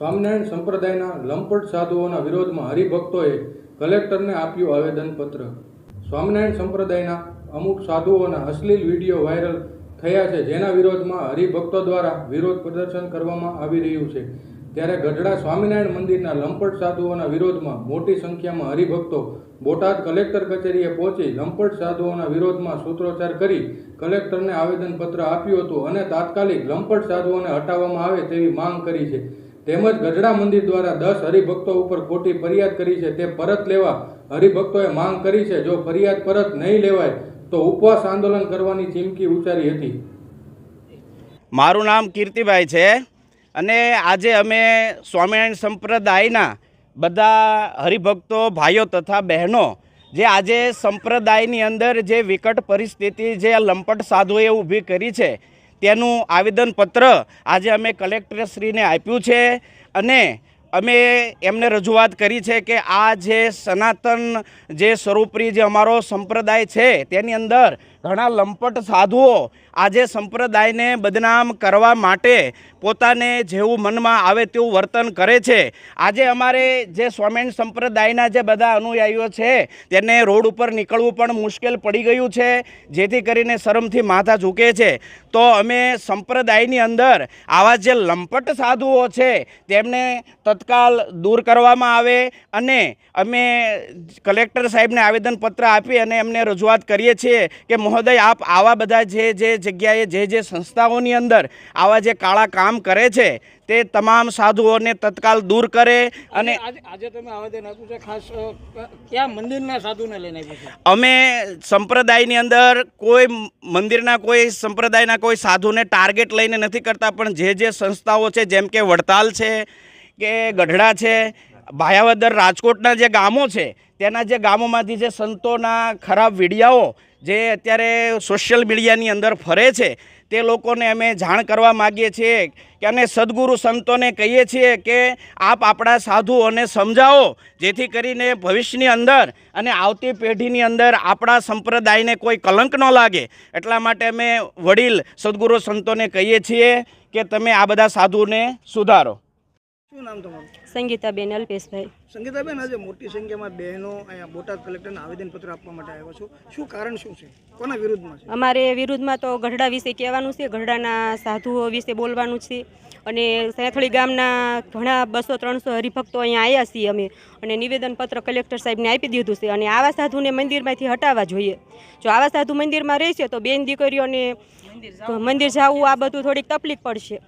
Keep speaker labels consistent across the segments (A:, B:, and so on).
A: સ્વામિનારાયણ સંપ્રદાયના લંપટ સાધુઓના વિરોધમાં હરિભક્તોએ કલેક્ટરને આપ્યું આવેદનપત્ર. સ્વામિનારાયણ સંપ્રદાયના અમુક સાધુઓના અશ્લીલ વીડિયો વાયરલ થયા છે, જેના વિરોધમાં હરિભક્તો દ્વારા વિરોધ પ્રદર્શન કરવામાં આવી રહ્યું છે. ત્યારે ગઢડા સ્વામિનારાયણ મંદિરના લંપટ સાધુઓના વિરોધમાં મોટી સંખ્યામાં હરિભક્તો બોટાદ કલેક્ટર કચેરીએ પહોંચી લંપટ સાધુઓના વિરોધમાં સૂત્રોચ્ચાર કરી કલેક્ટરને આવેદનપત્ર આપ્યું હતું અને તાત્કાલિક લંપટ સાધુઓને હટાવવામાં આવે તેવી માંગ કરી છે. તેમજ ગઢડા મંદિર દ્વારા દસ હરિભક્તો ઉપર ખોટી ફરિયાદ કરી છે. તે પરત લેવા હરિભક્તોએ માંગ કરી છે. જો ફરિયાદ પરત નહીં લેવાય, તો ઉપવાસ આંદોલન કરવાની ચીમકી ઉચ્ચારી હતી.
B: મારું નામ કીર્તિભાઈ છે અને આજે અમે સ્વામિનારાયણ સંપ્રદાયના બધા હરિભક્તો, ભાઈઓ તથા બહેનો, જે આજે સંપ્રદાયની અંદર જે વિકટ પરિસ્થિતિ, જે લંપટ સાધુએ ઊભી કરી છે તેનું આવેદનપત્ર આજે અમે કલેક્ટરશ્રીને આપ્યું છે અને અમે એમને રજૂઆત કરી છે કે આ જે સનાતન જે સ્વરૂપરી જે અમારો સંપ્રદાય છે, તેની અંદર ઘણા લંપટ સાધુઓ આજે સંપ્રદાયને બદનામ કરવા માટે પોતાને જેવું મનમાં આવે તેવું વર્તન કરે છે. આજે અમારે જે સ્વામિનારાયણ સંપ્રદાયના જે બધા અનુયાયીઓ છે તેને રોડ ઉપર નીકળવું પણ મુશ્કેલ પડી ગયું છે, જેથી કરીને શરમથી માથા ઝૂકે છે. તો અમે સંપ્રદાયની અંદર આવા જે લંપટ સાધુઓ છે, તેમને તત્કાલ દૂર કરવામાં આવે અને અમે કલેક્ટર સાહેબને આવેદનપત્ર આપી અને એમને રજૂઆત કરીએ છીએ કે, મહોદય, આપ આવા બધા જે જે જગ્યાએ જે જે સંસ્થાઓની અંદર આવા જે કાળા કામ કરે છે તે તમામ સાધુઓને તત્કાલ દૂર કરે અને
C: આજે તમે આવેદન આપ્યું છે ખાસ કયા મંદિરના સાધુને લઈને
B: અમે સંપ્રદાયની અંદર કોઈ મંદિરના કોઈ સંપ્રદાયના કોઈ સાધુને ટાર્ગેટ લઈને નથી કરતા પણ જે જે સંસ્થાઓ છે જેમ કે વડતાલ છે કે ગઢડા છે ભાયાવદર રાજકોટના જે ગામો છે તેના જે ગામોમાંથી જે સંતોના ખરાબ વિડીયાઓ જે અત્યારે સોશિયલ મીડિયાની અંદર ફરે છે, તે લોકોને અમે જાણ કરવા માગીએ છીએ કે અને સદગુરુ સંતોને કહીએ છીએ કે આપ આપણા સાધુઓને સમજાવો, જેથી કરીને ભવિષ્યની અંદર અને આવતી પેઢીની અંદર આપણા સંપ્રદાયને કોઈ કલંક ન લાગે. એટલા માટે અમે વડીલ સદગુરુ સંતોને કહીએ છીએ કે તમે આ બધા સાધુને સુધારો.
C: શું નામ તમારું?
D: સંગીતાબેન અલ્પેશભાઈ.
C: સંગીતાબેન આજે મોટી સંખ્યામાં બહેનો અહીંયા બોટાદ કલેક્ટરને આવેદનપત્ર આપવા માટે આવ્યા છો. શું કારણ શું છે? કોના વિરુદ્ધમાં છે?
D: અમારે વિરુદ્ધમાં તો ગઢડા વિશે કહેવાનું છે ગઢડાના સાધુઓ વિશે બોલવાનું છે. અને સેથળી ગામના ઘણા બસો ત્રણસો હરિભક્તો અહીંયા આવ્યા છીએ અમે. અને નિવેદનપત્ર કલેક્ટર સાહેબને આપી દીધું છે. અને આવા સાધુને મંદિરમાંથી હટાવવા જોઈએ. જો આવા સાધુ મંદિરમાં રહેશે તો બેન દીકરીઓને મંદિર જવું આ બધું થોડીક તકલીફ પડશે.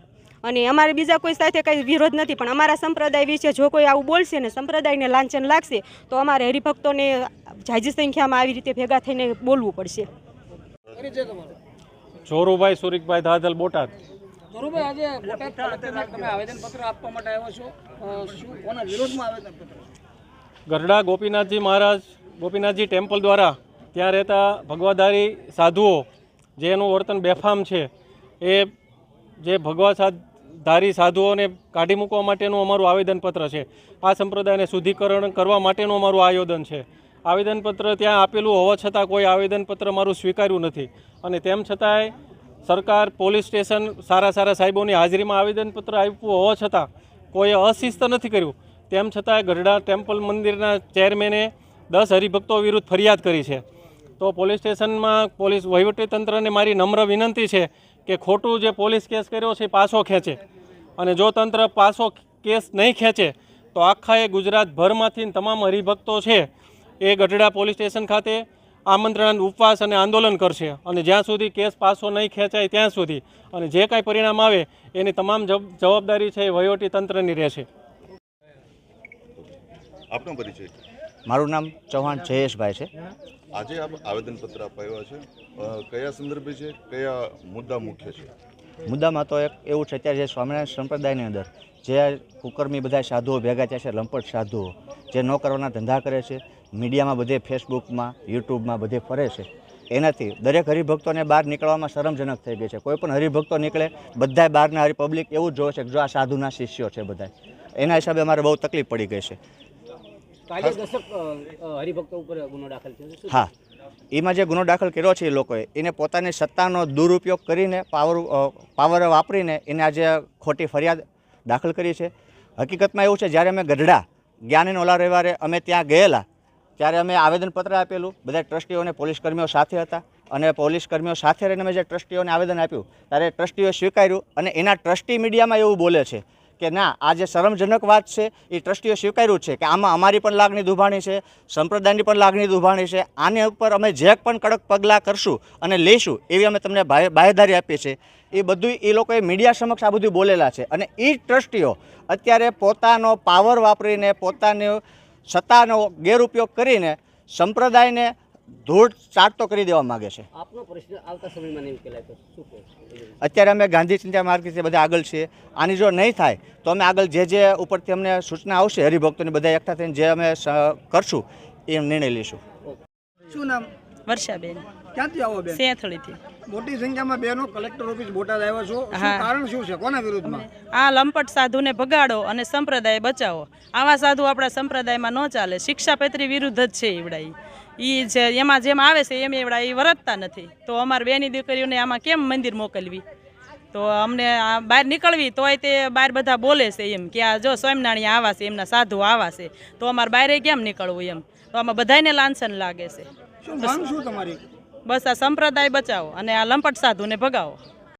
D: અને અમારે બીજા કોઈ સાથે કંઈ વિરોધ નથી પણ અમારા સંપ્રદાય વિશે જો કોઈ આવું બોલશે ને સંપ્રદાયને લાંછન લાગશે તો અમારે હરિભક્તોને જાજી સંખ્યામાં આવી રીતે ભેગા થઈને બોલવું પડશે.
E: જોરુભાઈ સુરિકભાઈ દાદલ બોટાદ.
C: ધરુભાઈ આજે બોટાદ કલેક્ટરને તમે આવેદનપત્ર આપવા માટે આવ્યા છો. શું કોના વિરોધમાં આવેદનપત્ર?
E: ગરડા ગોપીનાથજી મહારાજ ગોપીનાથજી ટેમ્પલ દ્વારા ત્યાં રહેતા ભગવાધારી સાધુઓ જેનું વર્તન બેફામ છે એ જે ભગવા સાધ ધારી સાધુઓને કાઢી મૂકવા માટેનું અમારું આવેદનપત્ર છે. આ સંપ્રદાયને શુદ્ધિકરણ કરવા માટેનું અમારું આયોજન છે. આવેદનપત્ર ત્યાં આપેલું હોવા છતાં કોઈ આવેદનપત્ર મારું સ્વીકાર્યું નથી. અને તેમ છતાંય સરકાર, પોલીસ સ્ટેશન સારા સારા સાહેબોની હાજરીમાં આવેદનપત્ર આપ્યું હોવા છતાં કોઈએ અશિસ્ત નથી કર્યું. તેમ છતાંય ગઢડા ટેમ્પલ મંદિરના ચેરમેને દસ હરિભક્તો વિરુદ્ધ ફરિયાદ કરી છે. તો પોલીસ સ્ટેશનમાં પોલીસ વહીવટીતંત્રને મારી નમ્ર વિનંતી છે કે ખોટું જે પોલીસ કેસ કર્યો છે પાછો ખેંચે. અને જો તંત્ર પાછો કેસ નહીં ખેંચે, તો આખા એ ગુજરાતભરમાંથી તમામ હરિભક્તો છે એ ગઢડા પોલીસ સ્ટેશન ખાતે આમંત્રણ, ઉપવાસ અને આંદોલન કરશે. અને જ્યાં સુધી કેસ પાછો નહીં ખેંચાય ત્યાં સુધી. અને જે કાંઈ પરિણામ આવે, એની તમામ જવાબદારી છે એ વહીવટી તંત્રની રહેશે.
F: આપનો પરિચય.
G: મારું નામ ચૌહાણ જયેશભાઈ છે.
F: આજે આપ આવેદનપત્ર અપાવ્યા છે. કયા સંદર્ભે છે? કયા મુદ્દા મુખ્ય છે?
G: મુદ્દામાં તો એક એવું છે અત્યારે જે સ્વામિનારાયણ સંપ્રદાયની અંદર જે કુકર્મી બધા સાધુઓ ભેગા થયા છે લંપટ સાધુઓ જે ન કરવાના ધંધા કરે છે મીડિયામાં બધે ફેસબુકમાં યુટ્યુબમાં બધે ફરે છે એનાથી દરેક હરિભક્તોને બહાર નીકળવામાં શરમજનક થઈ ગઈ છે. કોઈ પણ હરિભક્તો નીકળે બધાય બહારના હરિપબ્લિક એવું જ જોવે છે કે જો આ સાધુના શિષ્યો છે બધા એના હિસાબે અમારે બહુ તકલીફ પડી ગઈ છે.
C: હરિભક્તો ઉપર ગુનો દાખલ થયો
G: હા. એમાં જે ગુનો દાખલ કર્યો છે એ લોકોએ એને પોતાની સત્તાનો દુરુપયોગ કરીને પાવર પાવર વાપરીને એને આજે ખોટી ફરિયાદ દાખલ કરી છે. હકીકતમાં એવું છે જ્યારે અમે ગઢડા જ્ઞાનીન ઓલા રવિવારે અમે ત્યાં ગયેલા ત્યારે અમે આવેદનપત્ર આપેલું બધા ટ્રસ્ટીઓને પોલીસ કર્મીઓ સાથે હતા. અને પોલીસ કર્મીઓ સાથે રહીને અમે જે ટ્રસ્ટીઓને આવેદન આપ્યું ત્યારે ટ્રસ્ટીઓએ સ્વીકાર્યું અને એના ટ્રસ્ટી મીડિયામાં એવું બોલે છે કે ના, આ જે શરમજનક વાત છે, એ ટ્રસ્ટીઓ સ્વીકાર્યું છે કે આમાં અમારી પણ લાગણી દુભાણી છે, સંપ્રદાયની પણ લાગણી દુભાણી છે. આની ઉપર અમે જે પણ કડક પગલાં કરશું અને લઈશું એવી અમે તમને બાહેધારી આપીએ છીએ. એ બધું એ લોકોએ મીડિયા સમક્ષ આ બધું બોલેલા છે. અને એ ટ્રસ્ટીઓ અત્યારે પોતાનો પાવર વાપરીને, પોતાની સત્તાનો ગેરઉપયોગ કરીને સંપ્રદાયને ધૂળ ચાટતો કરી દેવા માગે છે.
H: આપનો પ્રશ્ન આવતા સમયમાં નહીં ઉકેલાય તો શું
G: અત્યારે અમે ગાંધી ચિંતા માર્ગથી બધા આગળ છીએ. આની જો નહીં થાય તો અમે આગળ જે જે ઉપરથી અમને સૂચના આવશે હરિભક્તોને બધા એકઠા થઈને જે અમે કરશું એ નિર્ણય લઈશું.
C: શું નામ?
I: વર્ષાબેન.
C: ક્યાંથી આવો બેન?
I: સેથળીથી
C: મોટી સંખ્યામાં બેનો કલેક્ટર ઓફિસ બોટાદ આવ્યા છો. શું કારણ શું છે? કોના વિરુદ્ધમાં?
I: આ લંપટ સાધુને ભગાડો અને સંપ્રદાય બચાવો. આવા સાધુ આપણા સંપ્રદાયમાં ન ચાલે. શિક્ષાપત્રી વિરુદ્ધ જ છે એવડા ઈ જે એમાં જેમ આવે છે એમ એવડા એ વરતતા નથી. તો અમારે બેની દીકરીઓને આમાં કેમ મંદિર મોકલવી? તો અમને આ બહાર નીકળવી તોય તે બહાર બધા બોલે છે એમ કે આ જો સ્વામિનારાયણ આવા છે એમના સાધુ આવા છે તો અમારે બહાર કેમ નીકળવું એમ? તો આમાં બધાયને લાંછન લાગે છે.
C: શું માંગ શું તમારી?
I: બસ આ સંપ્રદાય બચાવો અને આ લંપટ સાધુને ભગાવો.